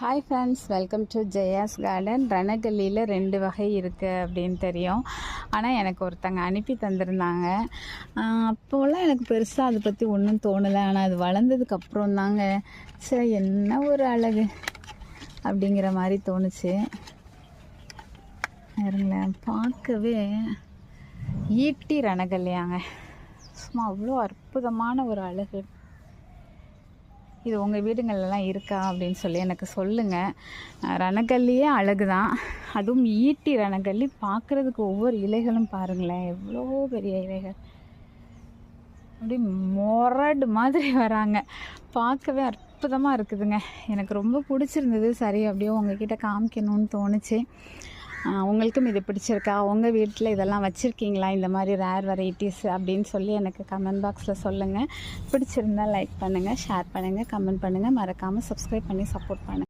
Hi friends welcome to Jaya's garden ரணகல்லியில் ரெண்டு வகை இருக்குது அப்படின்னு தெரியும். ஆனால் எனக்கு ஒருத்தங்க அனுப்பி தந்திருந்தாங்க. அப்போல்லாம் அப்போலாம் எனக்கு பெருசாக அதை பற்றி ஒன்றும் தோணலை. ஆனால் அது வளர்ந்ததுக்கப்புறம் தாங்க. சரி என்ன ஒரு அழகு அப்படிங்கிற மாதிரி தோணுச்சு. இருங்களேன் பார்க்கவே ஈட்டி ரணகல்லியாங்க சும்மா அவ்வளோ அற்புதமான ஒரு அழகு. இது உங்கள் வீடுங்களெல்லாம் இருக்கா அப்படின்னு சொல்லி எனக்கு சொல்லுங்கள் ரணக்கல்லியே அழகு தான் அதுவும் ஈட்டி ரணக்கல்லி பார்க்குறதுக்கு ஒவ்வொரு இலைகளும் பாருங்களேன். எவ்வளோ பெரிய இலைகள். அப்படியே மொரடு மாதிரி வராங்க. பார்க்கவே அற்புதமாக இருக்குதுங்க. எனக்கு ரொம்ப பிடிச்சிருந்தது. சரி அப்படியே உங்ககிட்ட காமிக்கணும்னு தோணுச்சு. உங்களுக்கும் இது பிடிச்சிருக்கா? உங்கள் வீட்டில் இதெல்லாம் வச்சுருக்கீங்களா? இந்த மாதிரி ரேர் வெரைட்டிஸ் அப்படின்னு சொல்லி எனக்கு கமெண்ட் பாக்ஸில் சொல்லுங்கள் பிடிச்சிருந்தா லைக் பண்ணுங்கள் ஷேர் பண்ணுங்கள் கமெண்ட் பண்ணுங்கள் மறக்காமல் சப்ஸ்கிரைப் பண்ணி சப்போர்ட் பண்ணுங்கள்